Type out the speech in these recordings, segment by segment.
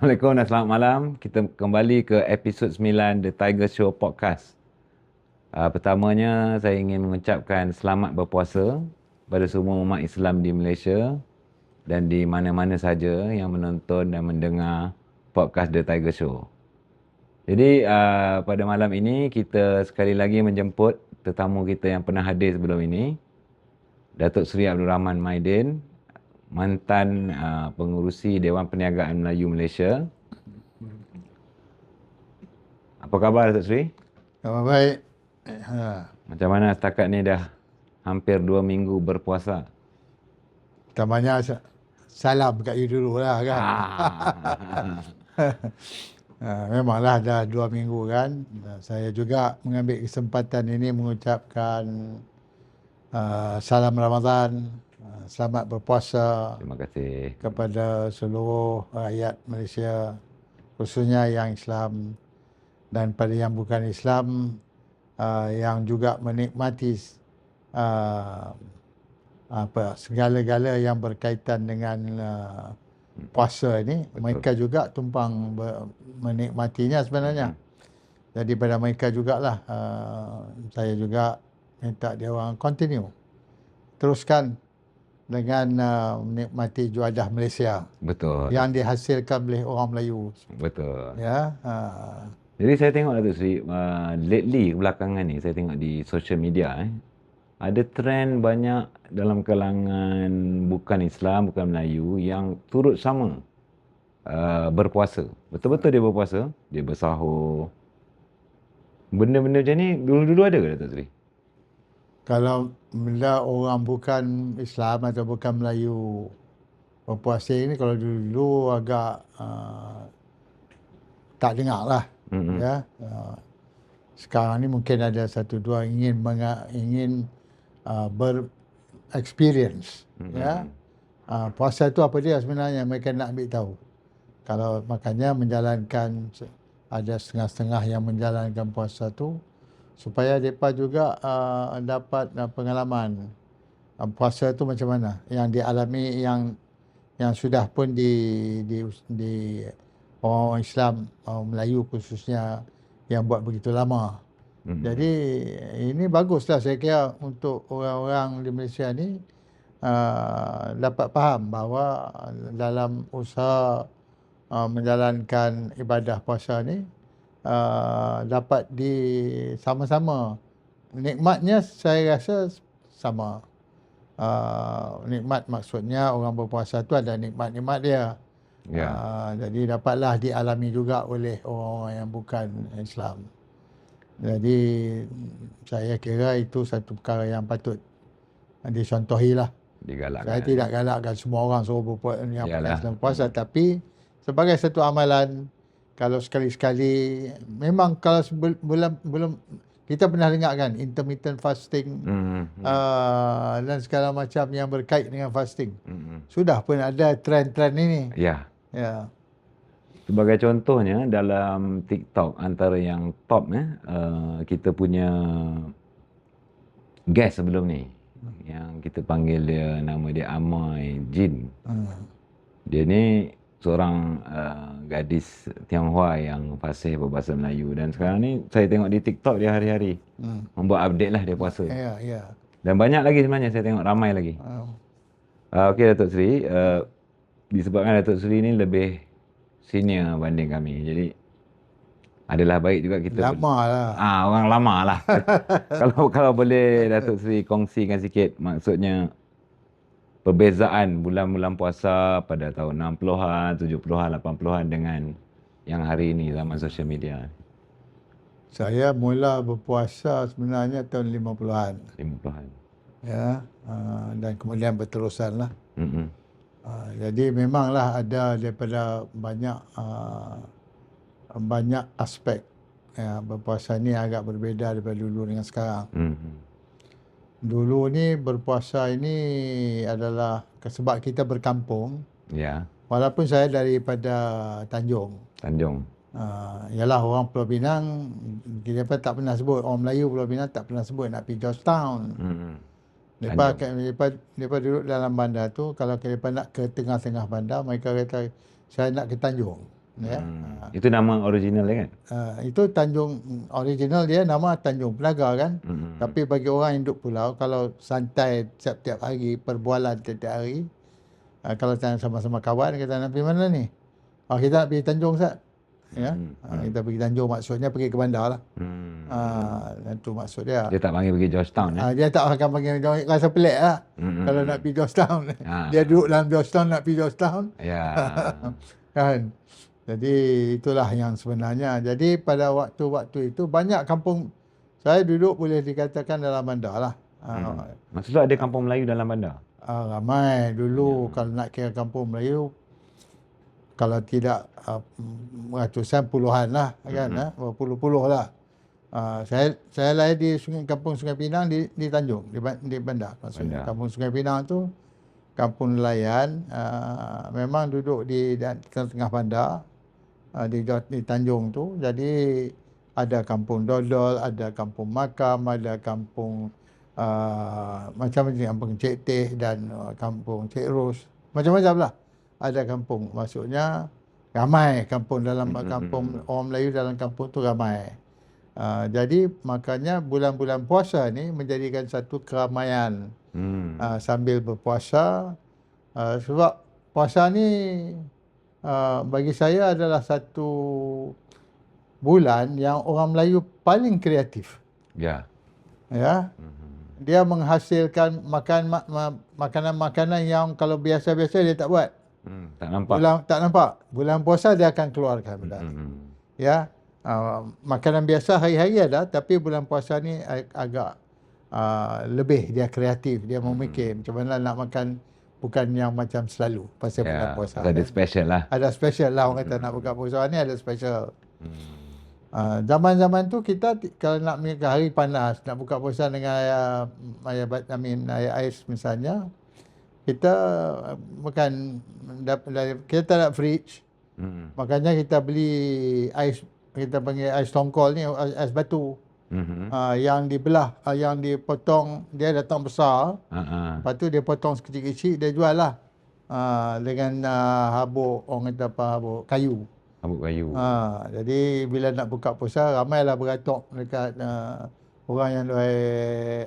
Assalamualaikum dan selamat malam. Kita kembali ke episod 9 The Tiger Show Podcast. Uh, pertamanya, saya ingin mengucapkan selamat berpuasa pada semua umat Islam di Malaysia dan di mana-mana saja yang menonton dan mendengar podcast The Tiger Show. Jadi, uh, pada malam ini, kita sekali lagi menjemput tetamu kita yang pernah hadir sebelum ini, Datuk Seri Abdul Rahman Maidin, mantan uh, pengurusi Dewan Perniagaan Melayu Malaysia. Apa khabar Datuk Seri? Khabar baik. Ha. Macam mana setakat ni dah hampir dua minggu berpuasa? Tak banyak salam kat you dulu lah kan. Ah. ha, memanglah dah dua minggu kan. Saya juga mengambil kesempatan ini mengucapkan uh, salam Ramadan selamat berpuasa. Terima kasih. Kepada seluruh rakyat Malaysia, khususnya yang Islam dan pada yang bukan Islam, uh, yang juga menikmati uh, apa segala-gala yang berkaitan dengan uh, puasa ini, Betul. mereka juga tumpang menikmatinya sebenarnya. Hmm. Jadi pada mereka jugalah uh, saya juga minta dia orang continue teruskan dengan uh, menikmati juadah Malaysia. Betul. Yang dihasilkan oleh orang Melayu. Betul. Ya. Uh. Jadi saya tengok Datuk Seri, uh, lately belakangan ni saya tengok di social media eh, ada trend banyak dalam kalangan bukan Islam, bukan Melayu yang turut sama uh, berpuasa. Betul-betul dia berpuasa, dia bersahur. Benda-benda macam ni dulu-dulu ada ke Datuk Seri? Kalau bila orang bukan Islam atau bukan Melayu berpuasa ini kalau dulu agak uh, tak dengar lah mm-hmm. ya uh, sekarang ni mungkin ada satu dua ingin menga- ingin uh, berexperience mm-hmm. ya uh, puasa itu apa dia sebenarnya mereka nak ambil tahu kalau makanya menjalankan ada setengah-setengah yang menjalankan puasa tu supaya mereka juga uh, dapat uh, pengalaman uh, puasa itu macam mana yang dialami yang yang sudah pun di di di orang Islam orang Melayu khususnya yang buat begitu lama. Hmm. Jadi ini baguslah saya kira untuk orang-orang di Malaysia ni uh, dapat faham bahawa dalam usaha uh, menjalankan ibadah puasa ni uh, dapat di sama-sama. Nikmatnya saya rasa sama. Uh, nikmat maksudnya orang berpuasa tu ada nikmat-nikmat dia. Yeah. Ya. uh, jadi dapatlah dialami juga oleh orang yang bukan Islam. Jadi saya kira itu satu perkara yang patut dicontohilah. Digalakkan. Saya tidak galakkan semua orang suruh berpuasa yang Islam puasa tapi sebagai satu amalan kalau sekali-sekali memang kalau belum belum kita pernah dengar kan intermittent fasting mm-hmm. uh, dan segala macam yang berkait dengan fasting. Mm-hmm. Sudah pun ada trend-trend ini. Ya. Yeah. Ya. Yeah. Sebagai contohnya dalam TikTok antara yang top eh uh, kita punya guest sebelum ni yang kita panggil dia nama dia Amai Jin. Mm. Dia ni seorang uh, gadis Tionghoa yang fasih berbahasa Melayu dan sekarang ni saya tengok di TikTok dia hari-hari hmm. membuat update lah dia puasa. Ya, yeah, ya. Yeah. Dan banyak lagi sebenarnya saya tengok ramai lagi. Oh. Uh, Okey Datuk Seri, uh, disebabkan Datuk Seri ni lebih senior banding kami. Jadi adalah baik juga kita lama lah. Ah orang lama lah. kalau kalau boleh Datuk Seri kongsikan sikit maksudnya perbezaan bulan-bulan puasa pada tahun 60-an, 70-an, 80-an dengan yang hari ini zaman sosial media? Saya mula berpuasa sebenarnya tahun 50-an. 50-an. Ya, uh, dan kemudian berterusan lah. Mm-hmm. Uh, jadi memanglah ada daripada banyak uh, banyak aspek ya, berpuasa ni agak berbeza daripada dulu dengan sekarang. Mm-hmm dulu ni berpuasa ini adalah sebab kita berkampung. Ya. Walaupun saya daripada Tanjung. Tanjung. Uh, ialah orang Pulau Pinang kita tak pernah sebut orang Melayu Pulau Pinang tak pernah sebut nak pergi Georgetown. Hmm. Lepas lepas lepas duduk dalam bandar tu kalau kita nak ke tengah-tengah bandar mereka kata saya nak ke Tanjung. Ya. Hmm. Itu nama original dia kan? Uh, itu Tanjung original dia nama Tanjung Penaga kan. Hmm. Tapi bagi orang yang duduk pulau kalau santai setiap hari perbualan setiap hari uh, kalau tanya sama-sama kawan kita nak pergi mana ni? Oh kita nak pergi Tanjung Ustaz. Ya. Hmm. Uh, kita pergi Tanjung maksudnya pergi ke bandar lah. Hmm. Uh, itu maksud dia. Dia tak panggil pergi Georgetown eh? Uh, dia tak akan panggil rasa pelik lah. Hmm. Kalau nak pergi Georgetown. Ah. dia duduk dalam Georgetown nak pergi Georgetown. Ya. kan jadi itulah yang sebenarnya jadi pada waktu-waktu itu banyak kampung saya duduk boleh dikatakan dalam bandar lah Hmm. hmm. Maksudnya ada kampung Melayu dalam bandar? uh, ramai dulu Ya. kalau nak kira kampung Melayu kalau tidak uh, ratusan puluhan lah kan Mhm. uh, berpuluh-puluh lah Uh, saya saya lahir di sungai kampung Sungai Pinang di di Tanjung di, di bandar maksudnya Bandar. kampung Sungai Pinang tu kampung nelayan uh, memang duduk di dan- tengah bandar uh, di di Tanjung tu. Jadi ada kampung dodol ada kampung makam ada kampung uh, macam-macam kampung Cik Teh dan uh, kampung Cik Ros macam-macam lah. Ada kampung maksudnya ramai kampung dalam Mm-mm. kampung orang Melayu dalam kampung tu ramai. Uh, jadi makanya bulan-bulan puasa ni menjadikan satu keramaian. Hmm. uh, sambil berpuasa. Uh, sebab puasa ni uh, bagi saya adalah satu bulan yang orang Melayu paling kreatif Ya. ya Hmm. dia menghasilkan makan ma- ma- makanan-makanan yang kalau biasa-biasa dia tak buat Hmm. Tak nampak? bulan tak nampak bulan puasa dia akan keluarkan benda ni. Hmm. ya uh, makanan biasa hari-hari ada tapi bulan puasa ni ag- agak uh, lebih dia kreatif dia memikir macam mana nak makan bukan yang macam selalu pasal bulan Ya. puasa Ada special lah. ada special lah orang kata nak buka puasa ni ada special Hmm. Uh, zaman-zaman tu kita kalau nak ke hari panas nak buka puasa dengan bat- I mean, air ais misalnya kita makan dari- kita tak ada fridge Hmm. makanya kita beli ais kita panggil ais tongkol ni ais batu Hmm. uh, yang dibelah uh, yang dipotong dia datang besar Ah, ah. lepas tu dia potong sekecil-kecil dia jual lah uh, dengan uh, habuk orang kata apa habuk kayu Rambut kayu. Ha, jadi bila nak buka puasa ramailah beratok dekat uh, orang yang jual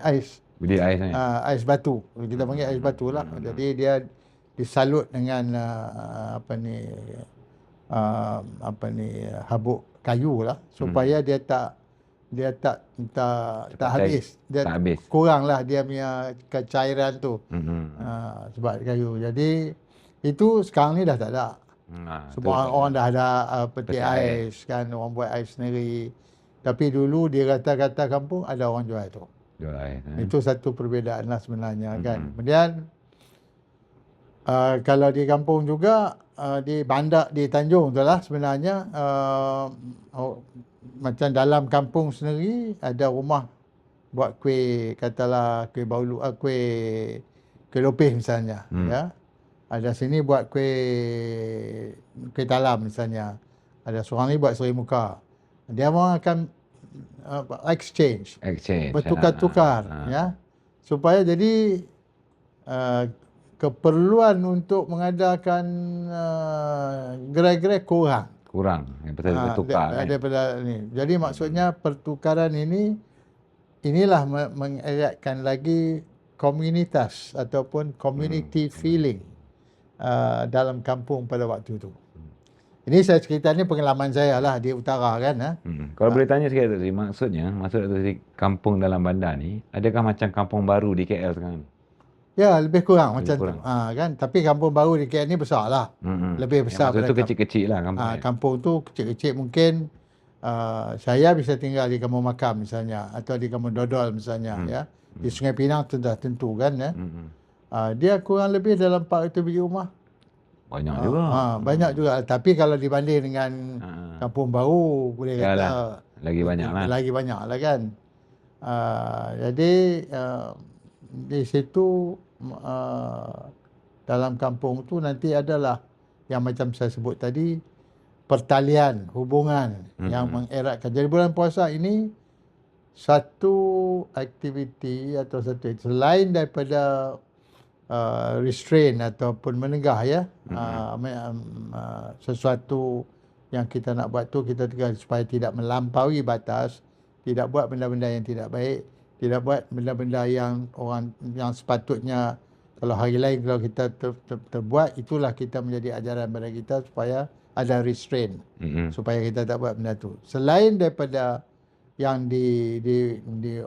ais. Beli ais ni. Uh, ais batu. Kita panggil ais batu lah. Jadi dia disalut dengan uh, apa ni uh, apa ni habuk kayu lah supaya dia tak dia tak tak tak Cepat habis. Dia tak habis. kurang lah dia punya kecairan tu. Hmm. Uh, sebab kayu. Jadi itu sekarang ni dah tak ada. Ha, tu. Semua orang, orang dah ada uh, peti Peti ais kan, orang buat ais sendiri. Tapi dulu di kata-kata kampung ada orang jual tu. Jual ais. eh. Itu satu perbezaan lah sebenarnya kan. Mhm. Kemudian uh, kalau di kampung juga uh, di bandar di Tanjung tu lah sebenarnya uh, oh, macam dalam kampung sendiri ada rumah buat kuih katalah kuih baulu uh, kuih kuih lopeh misalnya Hmm. ya. Ada sini buat kuih kuih talam misalnya. Ada seorang ni buat seri muka. Dia orang akan uh, exchange Exchange. bertukar-tukar Ha, ha. ya supaya jadi uh, keperluan untuk mengadakan uh, gerai-gerai kurang Kurang. Yang Ah, bertukar da- kan. daripada ni. Jadi maksudnya pertukaran ini inilah me- mengeratkan lagi komunitas ataupun community Hmm. feeling uh, dalam kampung pada waktu itu. Ini saya cerita ni pengalaman saya lah di utara kan. Ha? Hmm. Kalau boleh tanya sikit tadi, maksudnya, maksud tadi kampung dalam bandar ni, adakah macam kampung baru di KL sekarang ni? Ya lebih kurang Lebih macam kurang. tu. Ha, kan? Tapi kampung baru di KL ni besar lah. Hmm. Lebih besar Maksud tu kecil-kecil lah kampung. Ni. kampung tu kecil-kecil mungkin uh, saya bisa tinggal di kampung makam misalnya atau di kampung dodol misalnya Hmm. ya. Di Sungai Pinang tu dah tentu kan ya. Hmm. Uh, dia kurang lebih dalam 400 biji rumah. Banyak Ah, juga. ah, banyak juga tapi kalau dibanding dengan Ha. kampung baru boleh kata Yalah, Lagi banyak lah. lagi banyak lah kan. Uh, jadi uh, di situ uh, dalam kampung tu nanti adalah yang macam saya sebut tadi pertalian hubungan Mhm. yang mengeratkan. Jadi bulan puasa ini satu aktiviti atau satu selain daripada uh, restrain ataupun menegah ya Mhm. uh, uh, sesuatu yang kita nak buat tu kita tegas supaya tidak melampaui batas, tidak buat benda-benda yang tidak baik, tidak buat benda-benda yang orang yang sepatutnya kalau hari lain kalau kita ter, ter, terbuat itulah kita menjadi ajaran pada kita supaya ada restraint Mm-mm. supaya kita tak buat benda tu. Selain daripada yang di di di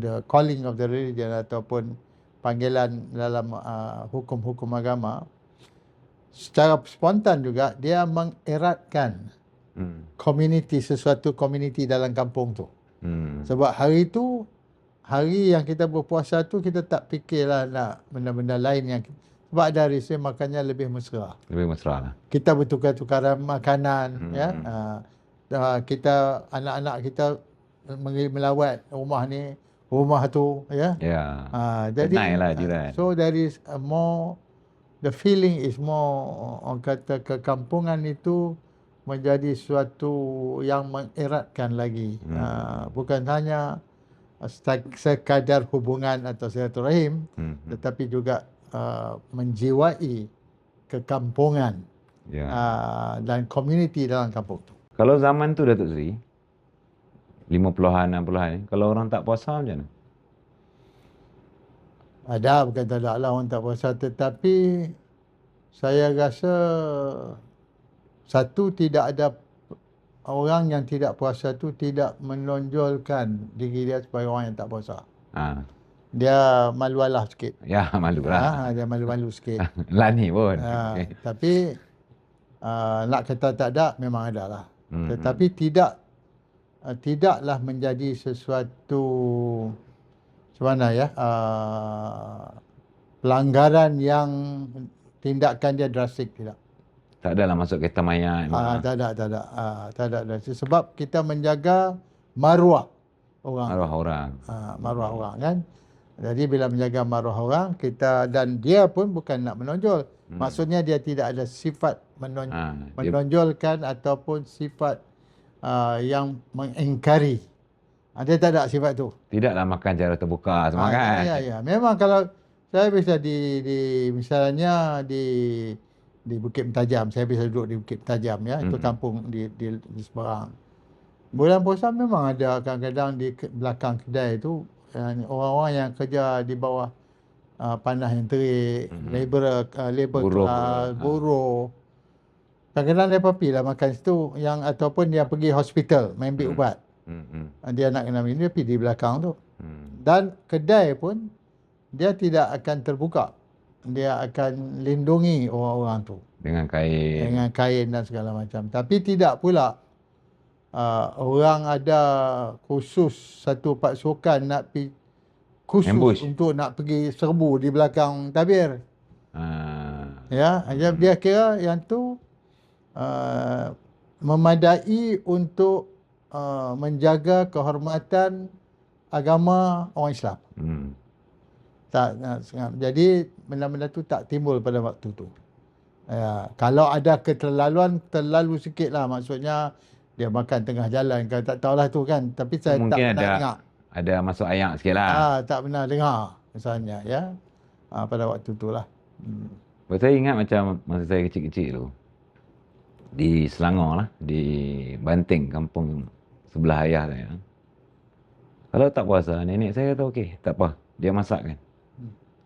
the calling of the religion ataupun panggilan dalam uh, hukum-hukum agama secara spontan juga dia mengeratkan Hmm. community sesuatu community dalam kampung tu. Hmm. Sebab hari tu hari yang kita berpuasa tu kita tak fikirlah nak benda-benda lain yang sebab ada resim makanya lebih mesra. Lebih mesra lah. Kita bertukar-tukaran makanan Hmm. ya. Uh, kita anak-anak kita melawat rumah ni, rumah tu ya. Ya. Uh, jadi lah jiran. so there is a more the feeling is more orang kata kekampungan itu menjadi suatu yang mengeratkan lagi. Hmm. Uh, bukan hanya sekadar hubungan atau silaturahim Hmm. tetapi juga uh, menjiwai kekampungan Ya. uh, dan community dalam kampung tu. Kalau zaman tu Datuk Seri, 50-an, 60-an ni, kalau orang tak puasa macam mana? Ada bukan tak ada lah orang tak puasa tetapi saya rasa satu tidak ada orang yang tidak puasa tu tidak menonjolkan diri dia sebagai orang yang tak puasa. Ha. Dia malu-alah sikit. Ya, malu lah. Ha, dia malu-malu sikit. Lani pun. ha, Okey. Tapi uh, nak kata tak ada memang ada lah. Hmm, Tetapi tidak uh, tidaklah menjadi sesuatu macam mana ya uh, pelanggaran yang tindakan dia drastik tidak. Tak adalah masuk kereta mayat. Ah, tak ada, tak ada. Ah, tak ada. Sebab kita menjaga maruah orang. Arwah orang. Ah, maruah orang kan. Jadi bila menjaga maruah orang, kita dan dia pun bukan nak menonjol. Hmm. Maksudnya dia tidak ada sifat menon, Ha, dia, menonjolkan ataupun sifat uh, yang mengingkari. Ah, dia tak ada sifat tu. tidaklah makan cara terbuka semua Ah, kan. Ya, ya. Memang kalau saya bisa di, di misalnya di di Bukit Mentajam, saya bisa duduk di Bukit Mentajam ya, itu Mm-mm. kampung di, di di Seberang. Bulan puasa memang ada kadang-kadang di belakang kedai itu yang orang-orang yang kerja di bawah uh, panas yang terik, Mhm. labor uh, labor Buruh. kelas, buruh. Kadang-kadang dia pergi lah makan situ yang ataupun dia pergi hospital main ambil Hmm. ubat. Hmm, hmm, Dia nak kena minum dia pergi di belakang tu. hmm. Dan kedai pun dia tidak akan terbuka. Dia akan lindungi orang-orang tu Dengan kain. dengan kain dan segala macam. Tapi tidak pula uh, orang ada khusus satu pasukan nak pergi khusus Ambush. untuk nak pergi serbu di belakang tabir. Ha. Ya, dia, dia kira yang tu uh, memadai untuk uh, menjaga kehormatan agama orang Islam. Hmm. Tak, tak sangat. Jadi benda-benda tu tak timbul pada waktu tu. Ya, kalau ada keterlaluan terlalu sikit lah maksudnya dia makan tengah jalan kan tak tahulah tu kan tapi saya tak Mungkin pernah ada- dengar. Ada masuk ayak sikit lah. Ah, tak pernah dengar misalnya ya. Ah, pada waktu tu lah. Hmm. Saya ingat macam masa saya kecil-kecil tu. Di Selangor lah. Di Banting, kampung sebelah ayah saya. Kalau tak puasa, nenek saya kata okey, tak apa. Dia masak kan.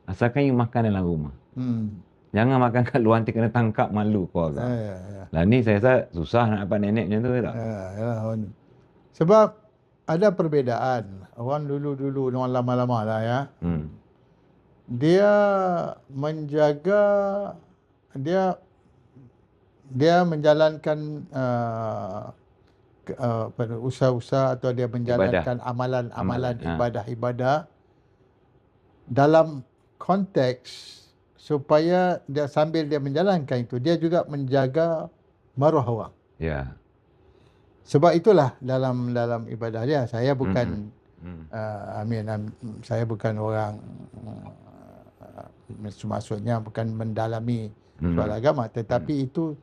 Asalkan you makan dalam rumah. Hmm. Jangan makan kat luar nanti kena tangkap malu keluarga. Ya, ya, ya. Lah ni saya rasa susah nak dapat nenek macam tu tak? Ya, ya, orang. Sebab ada perbezaan. Orang dulu-dulu, orang lama-lama lah ya. Hmm. Dia menjaga, dia dia menjalankan uh, ke- uh, usaha-usaha atau dia menjalankan amalan-amalan Amalan, ha. ibadah-ibadah dalam konteks supaya dia sambil dia menjalankan itu dia juga menjaga maruah orang. Ya. Sebab itulah dalam dalam ibadah dia saya bukan Hmm. uh, I mean, um, saya bukan orang uh, maksudnya bukan mendalami Hmm. soal agama tetapi itu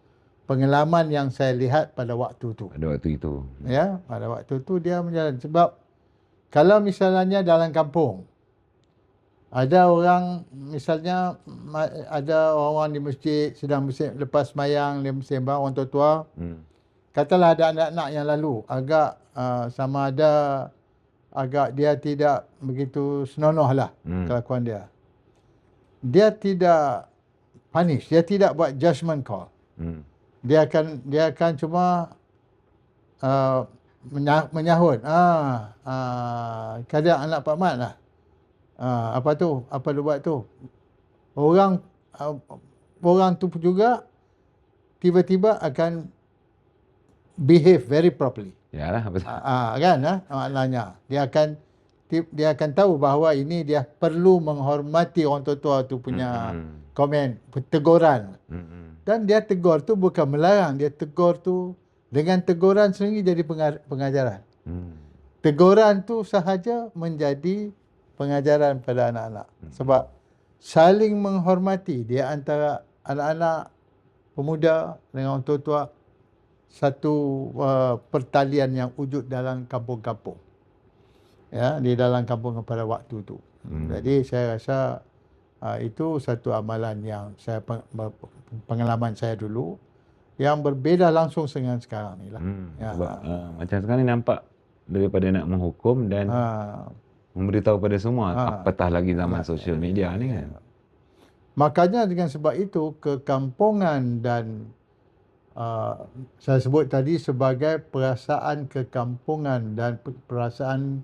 pengalaman yang saya lihat pada waktu tu Pada waktu itu. ya pada waktu tu dia menjalan sebab kalau misalnya dalam kampung ada orang misalnya ada orang-orang di masjid sedang bersih, lepas mayang dia bersembah orang tua-tua Hmm. katalah ada anak-anak yang lalu agak uh, sama ada agak dia tidak begitu senonoh lah Hmm. kelakuan dia. Dia tidak punish, dia tidak buat judgment call. Hmm. Dia akan dia akan cuma uh, menyah, menyahut. Ah, ah, kadang anak Pak Mat lah. Ah, apa tu? Apa dia buat tu? Orang uh, orang tu juga tiba-tiba akan behave very properly. Yalah, betul. Ah, ah, kan ah, maknanya dia akan dia akan tahu bahawa ini dia perlu menghormati orang tua-tua tu punya Hmm. komen, teguran. Hmm. Dan dia tegur tu bukan melarang, dia tegur tu dengan teguran sendiri jadi pengajaran. Hmm. Teguran tu sahaja menjadi pengajaran pada anak-anak. Sebab saling menghormati di antara anak-anak pemuda dengan orang tua-tua satu uh, pertalian yang wujud dalam kampung-kampung. Ya, di dalam kampung pada waktu tu. Hmm. Jadi saya rasa uh, itu satu amalan yang saya pengalaman saya dulu yang berbeza langsung dengan sekarang ni lah. Hmm. Ya. Sebab uh, macam sekarang ni nampak daripada nak menghukum dan Ha, memberitahu pada semua Ha. apatah lagi zaman Ya, sosial media ni kan. Makanya dengan sebab itu kekampungan dan uh, saya sebut tadi sebagai perasaan kekampungan dan pe- perasaan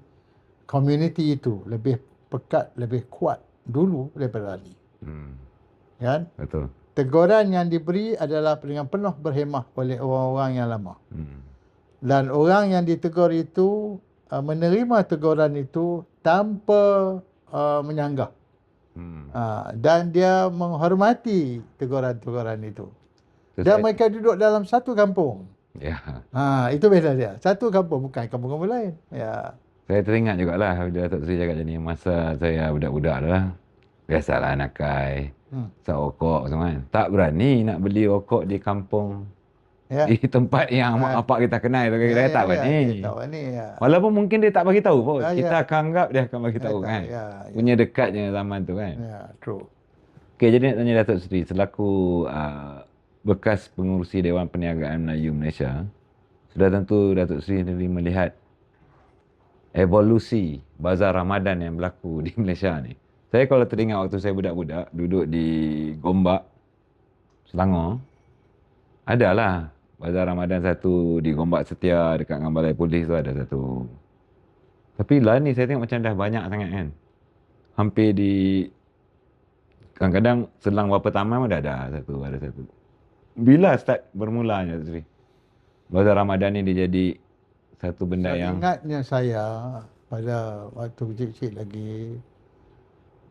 community itu lebih pekat, lebih kuat dulu daripada ni. Hmm. Kan? Betul. Teguran yang diberi adalah dengan penuh berhemah oleh orang-orang yang lama. Hmm. Dan orang yang ditegur itu uh, menerima teguran itu tanpa uh, menyanggah. Hmm. Ha, dan dia menghormati teguran-teguran itu. So, Dan saya- mereka duduk dalam satu kampung. Ya. Ha, itu beza dia. Satu kampung bukan kampung-kampung lain. Ya. Saya teringat jugalah bila Datuk Seri cakap macam ni masa saya budak-budak lah. Biasalah nakai, Hmm. sat rokok semua kan. Tak berani nak beli rokok di kampung Ya. di tempat yang mak Ha. bapak kita kenal tu kita tak berani. Ya, tak berani. Ya. Walaupun mungkin dia tak bagi tahu pun. Ya, kita ya. akan anggap dia akan bagi tahu Ya, kan. Ya. Ya. Punya dekatnya zaman tu kan. ya. True. Okey, jadi nak tanya Datuk Seri selaku uh, bekas pengurusi Dewan Perniagaan Melayu Malaysia, sudah tentu Datuk Seri sendiri melihat evolusi bazar Ramadan yang berlaku di Malaysia ni. Saya kalau teringat waktu saya budak-budak duduk di Gombak, Selangor, adalah bazar Ramadan satu di Gombak Setia dekat dengan balai polis tu ada satu. Tapi lah ni saya tengok macam dah banyak sangat kan. Hampir di kadang-kadang selang berapa taman pun dah ada satu, ada satu. Bila start bermulanya Sri? Bazar Ramadan ni dia jadi satu benda Saya yang ingatnya saya pada waktu kecil-kecil lagi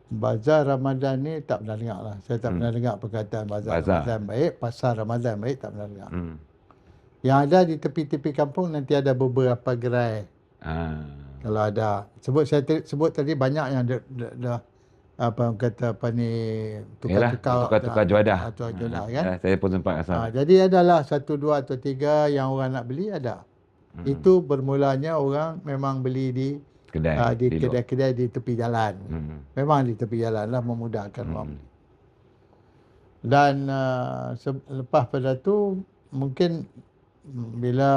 Bazar Ramadan ni tak pernah dengar lah. Saya tak Hmm. pernah dengar perkataan bazar, Bazar. Ramadan baik, pasar Ramadan baik tak pernah dengar. hmm. Yang ada di tepi-tepi kampung nanti ada beberapa gerai. Ah. Kalau ada. Sebut saya te- sebut tadi banyak yang dah, dah, dah apa orang kata apa ni tukar-tukar tukar-tukar dah- juadah. ah, tukar juadah Ah, kan. saya pun sempat rasa. Ha, jadi adalah satu dua atau tiga yang orang nak beli ada. Hmm. Itu bermulanya orang memang beli di kedai. ah, di kedai-kedai di tepi jalan. Hmm. Memang di tepi jalan lah memudahkan orang Hmm. beli. Dan uh, lepas pada tu mungkin bila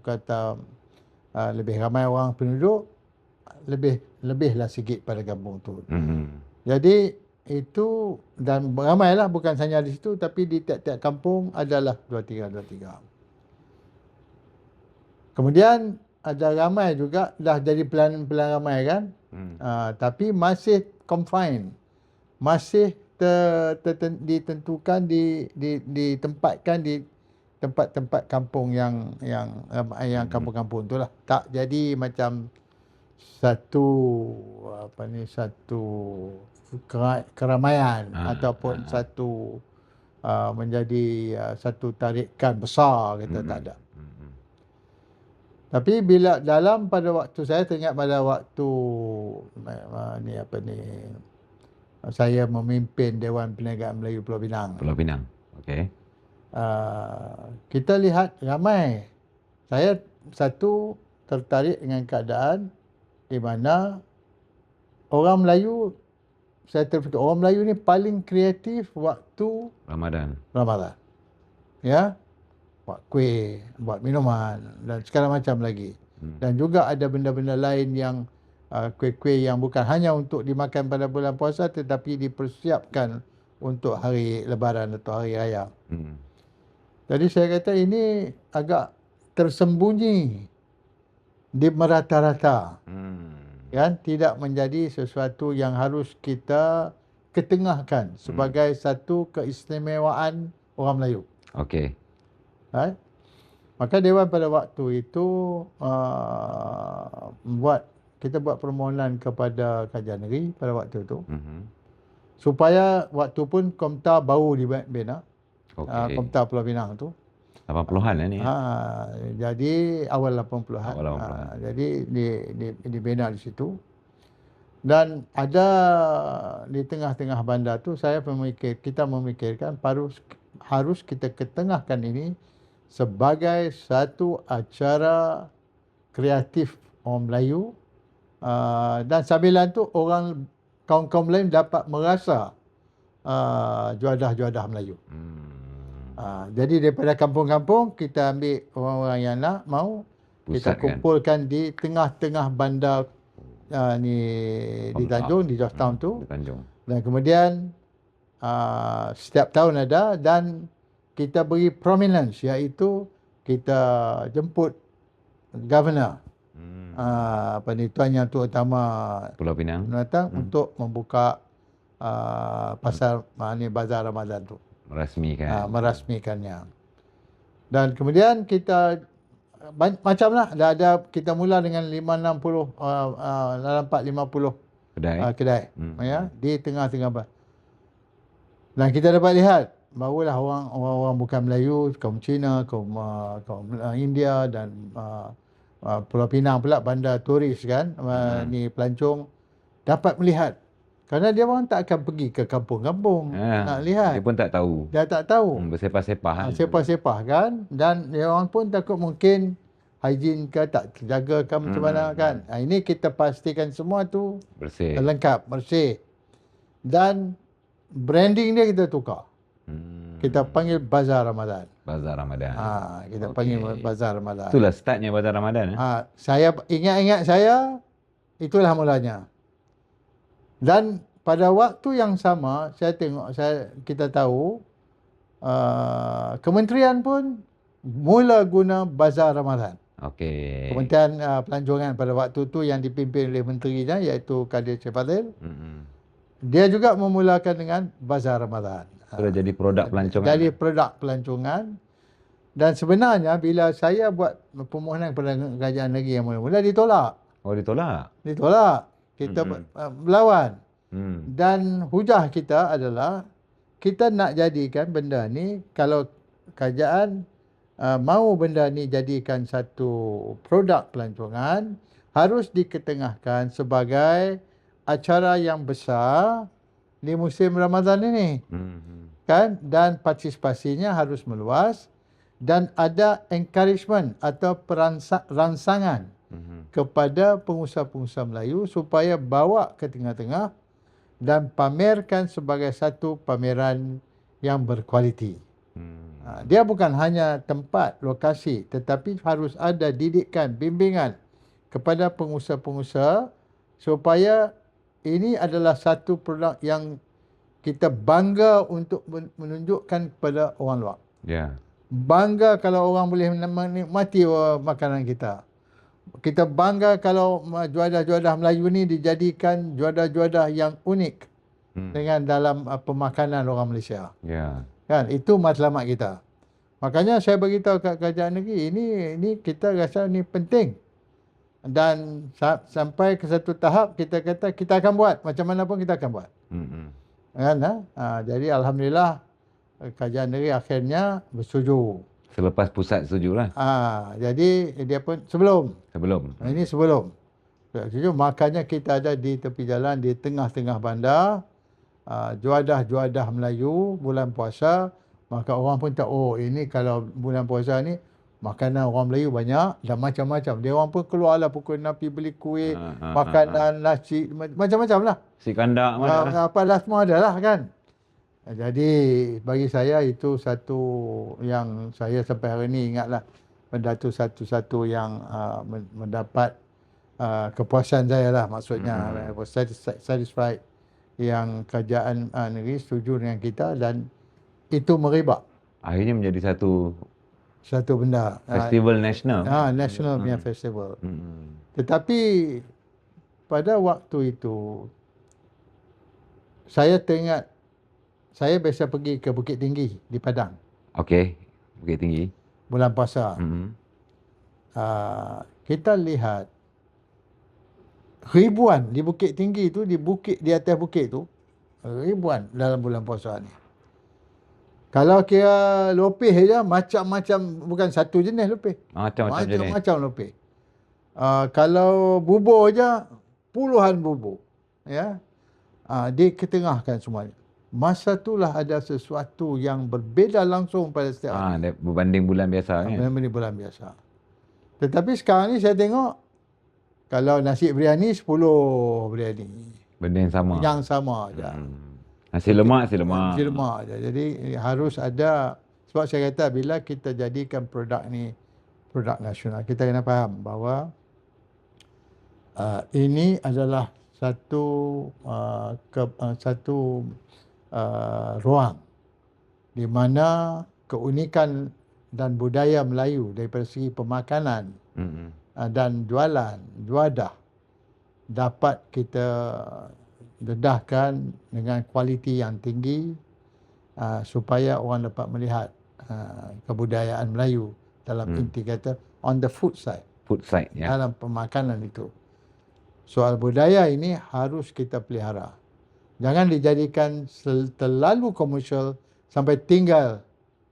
kata uh, lebih ramai orang penduduk lebih lebihlah sikit pada kampung tu. Hmm. Jadi itu dan ramailah bukan hanya di situ tapi di tiap-tiap kampung adalah dua tiga dua tiga. Kemudian ada ramai juga dah jadi pelan-pelan ramai kan. Hmm. Uh, tapi masih confine. Masih ter, ter, ter, ditentukan di, di ditempatkan di tempat-tempat kampung yang yang ramai yang kampung-kampung tu lah. Tak jadi macam satu apa ni satu kera- keramaian Ah, ataupun ah. satu uh, menjadi uh, satu tarikan besar kita tak ada. Hmm. Tapi bila dalam pada waktu saya teringat pada waktu uh, ni apa ni saya memimpin Dewan Perniagaan Melayu Pulau Pinang. Pulau Pinang. Okey. Uh, kita lihat ramai. Saya satu tertarik dengan keadaan di mana orang Melayu saya terfikir orang Melayu ni paling kreatif waktu Ramadan. Ramadan. Ya. buat kuih, buat minuman dan segala macam lagi. Hmm. Dan juga ada benda-benda lain yang uh, kuih-kuih yang bukan hanya untuk dimakan pada bulan puasa tetapi dipersiapkan untuk hari lebaran atau hari raya. Hmm. Jadi saya kata ini agak tersembunyi di merata-rata. Hmm. Kan tidak menjadi sesuatu yang harus kita ketengahkan sebagai satu keistimewaan orang Melayu. Okey. Right? Maka Dewan pada waktu itu uh, buat kita buat permohonan kepada Kajian Negeri pada waktu itu Mhm. supaya waktu pun Komta baru dibina, uh, Okey. Komta Pulau Pinang tu. 80-an lah ni. Ha, jadi awal 80-an. Awal 80-an. Ha, jadi di, di, dibina di situ. Dan ada di tengah-tengah bandar tu saya memikir kita memikirkan harus harus kita ketengahkan ini sebagai satu acara kreatif orang Melayu uh, dan sambilan tu orang kaum-kaum lain dapat merasa uh, juadah-juadah Melayu. Hmm. Ha, jadi daripada kampung-kampung kita ambil orang-orang yang nak mau kita kan? kumpulkan di tengah-tengah bandar uh, ni di. Tanjung di Georgetown tu Di Tanjung. dan kemudian uh, setiap tahun ada dan kita beri prominence iaitu kita jemput governor Hmm. uh, apa ni tuan yang tu utama Pulau Pinang. datang Hmm. untuk membuka uh, pasar uh, ni bazar Ramadan tu Merasmikan. uh, merasmikannya. Dan kemudian kita ban- macam lah dah ada kita mula dengan 560 uh, uh, dalam 450 Kedai. uh, kedai Hmm. ya di tengah-tengah ba- dan kita dapat lihat barulah orang orang bukan Melayu kaum Cina kaum uh, kaum uh, India dan uh, uh, Pulau Pinang pula bandar turis kan uh, Hmm. ni pelancong dapat melihat kerana dia orang tak akan pergi ke kampung-kampung Ah, nak lihat Dia pun tak tahu. dia tak tahu Hmm, bersepah-sepah. Ha, kan? sepah-sepah kan dan dia orang pun takut mungkin hygiene ke tak terjaga ke macam Hmm. mana kan. Ha, ini kita pastikan semua tu Bersih. lengkap, bersih. Dan branding dia kita tukar. Hmm. Kita panggil Bazar Ramadan. Bazar Ramadan. Ha, kita Okey. panggil Bazar Ramadan. Itulah startnya Bazar Ramadan. Eh? Ha, saya ingat-ingat saya itulah mulanya. Dan pada waktu yang sama saya tengok saya kita tahu uh, kementerian pun mula guna bazar Ramadan. Okey. Kementerian uh, Pelancongan pada waktu tu yang dipimpin oleh menterinya iaitu Kadir Syafadil, Hmm. dia juga memulakan dengan bazar Ramadan. Sudah jadi produk pelancongan. Jadi produk pelancongan dan sebenarnya bila saya buat permohonan kepada kerajaan negeri yang mula-mula ditolak. Oh ditolak. Ditolak. Kita uh, melawan. Hmm. Dan hujah kita adalah kita nak jadikan benda ni kalau kerajaan uh, mau benda ni jadikan satu produk pelancongan harus diketengahkan sebagai acara yang besar di musim Ramadan ini Hmm. kan dan partisipasinya harus meluas dan ada encouragement atau peransa- Hmm. kepada pengusaha-pengusaha Melayu supaya bawa ke tengah-tengah dan pamerkan sebagai satu pameran yang berkualiti. Hmm. Ha, dia bukan hanya tempat, lokasi tetapi harus ada didikan, bimbingan kepada pengusaha-pengusaha supaya ini adalah satu produk yang kita bangga untuk men- menunjukkan kepada orang luar. Ya. Bangga kalau orang boleh menikmati uh, makanan kita. Kita bangga kalau juadah-juadah Melayu ni dijadikan juadah-juadah yang unik Hmm. dengan dalam uh, pemakanan orang Malaysia. Ya. Kan? Itu matlamat kita. Makanya saya beritahu kat kerajaan negeri, ini ini kita rasa ni penting. Dan sa- sampai ke satu tahap kita kata kita akan buat. Macam mana pun kita akan buat. Hmm. Kan? Ha? Ha, jadi Alhamdulillah eh, kerajaan negeri akhirnya bersetuju. Selepas pusat setuju lah. Ha, jadi dia pun sebelum. Sebelum. Ini sebelum. Setuju. Makanya kita ada di tepi jalan di tengah-tengah bandar. Uh, juadah-juadah Melayu bulan puasa. Maka orang pun tahu, oh ini kalau bulan puasa ni makanan orang Melayu banyak dan macam-macam. Dia orang pun keluarlah pukul 6 pergi beli kuih, Ha, ha, makanan, nasi, ma- macam-macam lah. Si kandak mana? Uh, apa lah semua ada lah kan. Jadi bagi saya itu satu yang saya sampai hari ini ingatlah benda tu satu-satu yang uh, men- mendapat uh, kepuasan saya lah maksudnya Hmm. Was satisfied, yang kerajaan uh, negeri setuju dengan kita dan itu merebak Akhirnya menjadi satu satu benda uh, festival nasional. ah, national punya festival. Hmm. Tetapi pada waktu itu saya teringat saya biasa pergi ke Bukit Tinggi di Padang Okey, Bukit Tinggi. bulan puasa. Hmm. Uh, kita lihat ribuan di Bukit Tinggi tu di bukit di atas bukit tu ribuan dalam bulan puasa ni. Kalau kira lopeh je macam-macam bukan satu jenis lopeh. Macam-macam jenis. Macam-macam lopeh. Uh, kalau bubur je puluhan bubur. Ya. Uh, diketengahkan semuanya. Masa itulah ada sesuatu yang berbeza langsung pada setiap hari. Ah, dia berbanding bulan biasa kan. Memang ni bulan biasa. Tetapi sekarang ni saya tengok kalau nasi biryani 10 biryani. Benda yang sama. Yang sama aja. Hmm. Nasi lemak, nasi lemak. Nasi lemak aja. Jadi harus ada sebab saya kata bila kita jadikan produk ni produk nasional kita kena faham bahawa uh, ini adalah satu uh, ke, uh, satu uh, ruang di mana keunikan dan budaya Melayu daripada segi pemakanan Hmm. uh, dan jualan, juadah dapat kita dedahkan dengan kualiti yang tinggi uh, supaya orang dapat melihat uh, kebudayaan Melayu dalam Hmm. inti kata on the food side Food side ya. dalam pemakanan itu. Soal budaya ini harus kita pelihara. Jangan dijadikan terlalu komersial sampai tinggal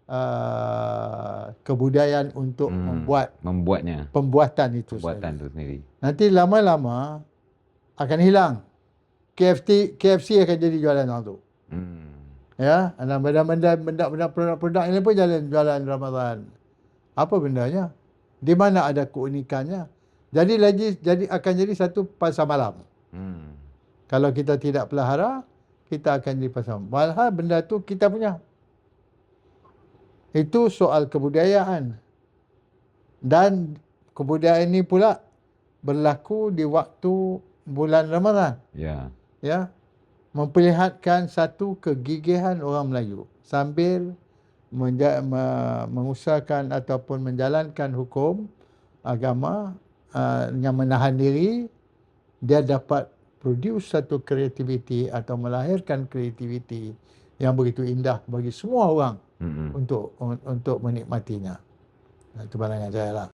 uh, kebudayaan untuk Hmm. membuat Membuatnya. pembuatan itu Buatan saja. tu sendiri. Nanti lama-lama akan hilang. KFC KFC akan jadi jualan orang tu. Hmm. Ya, benda-benda benda-benda produk-produk ini pun jalan jualan Ramadan. Apa bendanya? Di mana ada keunikannya? Jadi lagi jadi akan jadi satu pasar malam. Hmm. Kalau kita tidak pelihara, kita akan jadi malam. Walhal benda tu kita punya. Itu soal kebudayaan. Dan kebudayaan ini pula berlaku di waktu bulan Ramadan. Ya. ya memperlihatkan satu kegigihan orang Melayu sambil menja- me- mengusahakan ataupun menjalankan hukum agama uh, dengan menahan diri dia dapat produce satu kreativiti atau melahirkan kreativiti yang begitu indah bagi semua orang Hmm. untuk un- untuk menikmatinya. Itu pandangan saya lah.